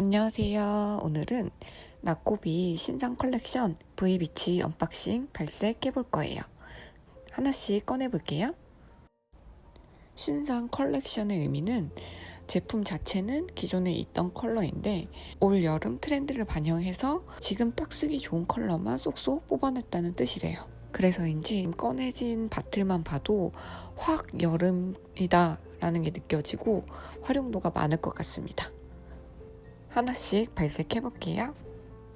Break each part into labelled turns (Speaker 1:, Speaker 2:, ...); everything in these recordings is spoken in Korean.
Speaker 1: 안녕하세요. 오늘은 나코비 신상 컬렉션 V비치 언박싱 발색해 볼 거예요. 하나씩 꺼내 볼게요. 신상 컬렉션의 의미는 제품 자체는 기존에 있던 컬러인데 올 여름 트렌드를 반영해서 지금 딱 쓰기 좋은 컬러만 쏙쏙 뽑아냈다는 뜻이래요. 그래서인지 꺼내진 바틀만 봐도 확 여름이다 라는 게 느껴지고 활용도가 많을 것 같습니다. 하나씩 발색해 볼게요.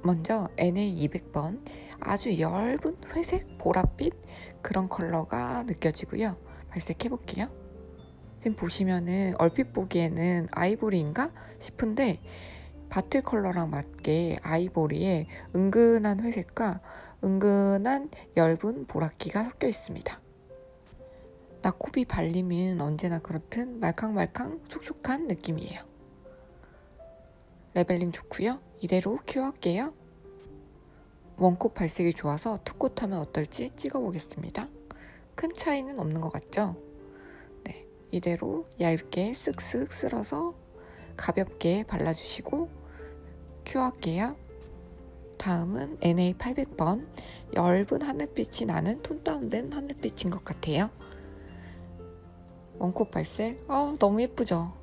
Speaker 1: 먼저 NA200번 아주 엷은 회색 보랏빛 그런 컬러가 느껴지고요. 발색해 볼게요. 지금 보시면은 얼핏 보기에는 아이보리인가 싶은데 바틀 컬러랑 맞게 아이보리에 은근한 회색과 은근한 엷은 보랏기가 섞여 있습니다. 나코비 발림은 언제나 그렇듯 말캉말캉 촉촉한 느낌이에요. 레벨링 좋고요. 이대로 큐할게요. 원콧 발색이 좋아서 투콧 하면 어떨지 찍어보겠습니다. 큰 차이는 없는 것 같죠? 네, 이대로 얇게 쓱쓱 쓸어서 가볍게 발라주시고 큐할게요. 다음은 NA 800번 엷은 하늘빛이 나는 톤 다운된 하늘빛인 것 같아요. 원콧 발색, 아 너무 예쁘죠?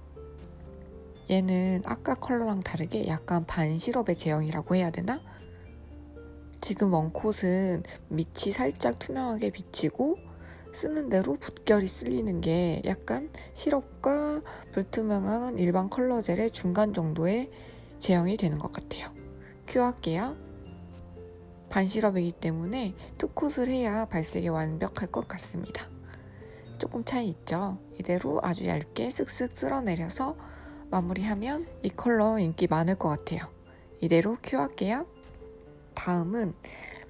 Speaker 1: 얘는 아까 컬러랑 다르게 약간 반시럽의 제형이라고 해야 되나? 지금 원콧은 밑이 살짝 투명하게 비치고 쓰는 대로 붓결이 쓸리는 게 약간 시럽과 불투명한 일반 컬러 젤의 중간 정도의 제형이 되는 것 같아요. 큐할게요. 반시럽이기 때문에 투콧을 해야 발색이 완벽할 것 같습니다. 조금 차이 있죠? 이대로 아주 얇게 쓱쓱 쓸어내려서 마무리하면 이 컬러 인기 많을 것 같아요. 이대로 큐할게요. 다음은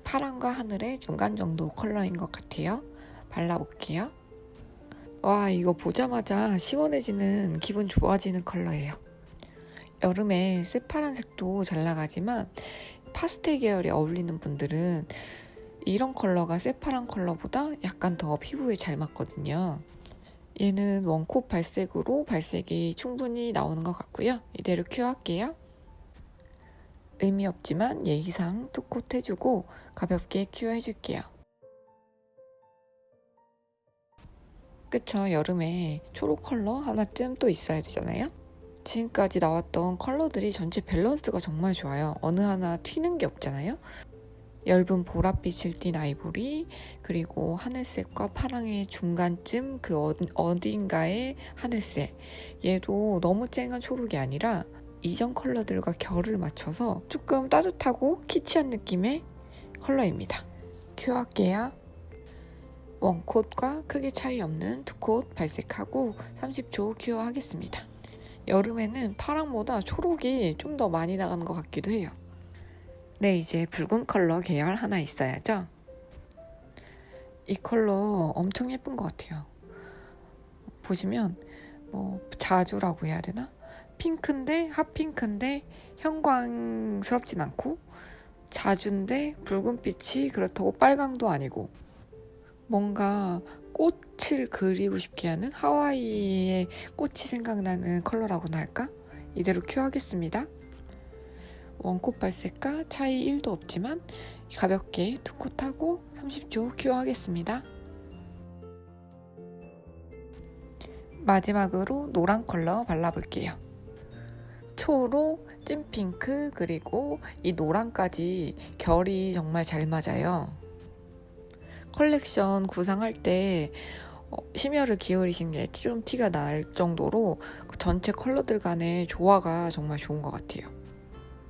Speaker 1: 파랑과 하늘의 중간 정도 컬러인 것 같아요. 발라볼게요. 와, 이거 보자마자 시원해지는, 기분 좋아지는 컬러예요. 여름에 새파란색도 잘 나가지만 파스텔 계열에 어울리는 분들은 이런 컬러가 새파란 컬러보다 약간 더 피부에 잘 맞거든요. 얘는 원콧 발색으로 발색이 충분히 나오는 것 같고요. 이대로 큐할게요. 의미 없지만 예의상 투콧 해주고 가볍게 큐 해줄게요. 그쵸, 여름에 초록 컬러 하나쯤 또 있어야 되잖아요? 지금까지 나왔던 컬러들이 전체 밸런스가 정말 좋아요. 어느 하나 튀는 게 없잖아요? 엷은 보랏빛을 띤 아이보리 그리고 하늘색과 파랑의 중간쯤 그 어딘가의 하늘색. 얘도 너무 쨍한 초록이 아니라 이전 컬러들과 결을 맞춰서 조금 따뜻하고 키치한 느낌의 컬러입니다. 큐할게요 원콧과 크게 차이 없는 투콧 발색하고 30초 큐어 하겠습니다. 여름에는 파랑보다 초록이 좀 더 많이 나가는 것 같기도 해요 네, 이제 붉은 컬러 계열 하나 있어야죠. 이 컬러 엄청 예쁜 것 같아요. 보시면 뭐 자주라고 해야 되나? 핑크인데 핫핑크인데 형광스럽진 않고 자주인데 붉은빛이 그렇다고 빨강도 아니고 뭔가 꽃을 그리고 싶게 하는 하와이의 꽃이 생각나는 컬러라고나 할까? 이대로 큐하겠습니다. 원콧 발색과 차이 1도 없지만 가볍게 투콧하고 30초 큐어 하겠습니다. 마지막으로 노란 컬러 발라볼게요. 초록, 찐핑크, 그리고 이 노란까지 결이 정말 잘 맞아요. 컬렉션 구상할 때 어, 심혈을 기울이신 게 좀 티가 날 정도로 전체 컬러들 간의 조화가 정말 좋은 것 같아요.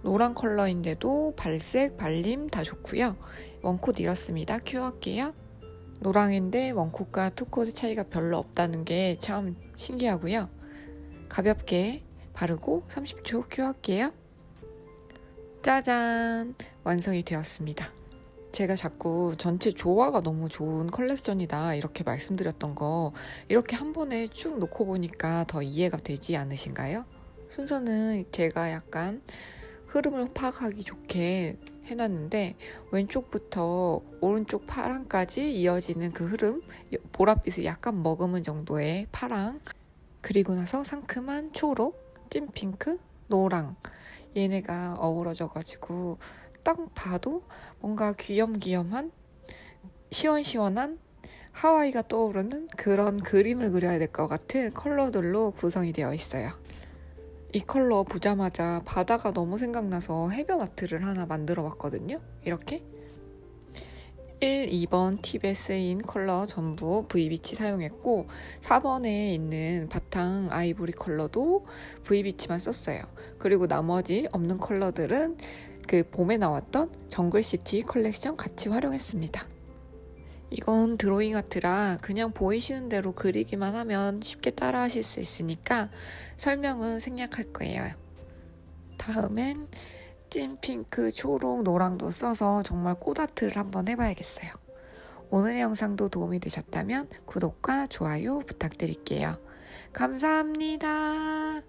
Speaker 1: 노란 컬러인데도 발색, 발림 다 좋고요. 원콧 이렇습니다. 큐 할게요. 노랑인데 원콧과 투콧의 차이가 별로 없다는 게 참 신기하고요. 가볍게 바르고 30초 큐 할게요. 짜잔! 완성이 되었습니다. 제가 자꾸 전체 조화가 너무 좋은 컬렉션이다 이렇게 말씀드렸던 거 이렇게 한 번에 쭉 놓고 보니까 더 이해가 되지 않으신가요? 순서는 제가 약간 흐름을 파악하기 좋게 해놨는데 왼쪽부터 오른쪽 파랑까지 이어지는 그 흐름 보랏빛을 약간 머금은 정도의 파랑 그리고 나서 상큼한 초록, 찐 핑크, 노랑 얘네가 어우러져 가지고 딱 봐도 뭔가 귀염귀염한 시원시원한 하와이가 떠오르는 그런 그림을 그려야 될 것 같은 컬러들로 구성이 되어 있어요. 이 컬러 보자마자 바다가 너무 생각나서 해변 아트를 하나 만들어 봤거든요. 이렇게 1, 2번 팁에 쓰인 컬러 전부 V비치 사용했고 4번에 있는 바탕 아이보리 컬러도 V비치만 썼어요. 그리고 나머지 없는 컬러들은 그 봄에 나왔던 정글시티 컬렉션 같이 활용했습니다. 이건 드로잉 아트라 그냥 보이시는 대로 그리기만 하면 쉽게 따라 하실 수 있으니까 설명은 생략할 거예요. 다음엔 찐 핑크, 초록, 노랑도 써서 정말 꽃아트를 한번 해봐야겠어요. 오늘의 영상도 도움이 되셨다면 구독과 좋아요 부탁드릴게요. 감사합니다.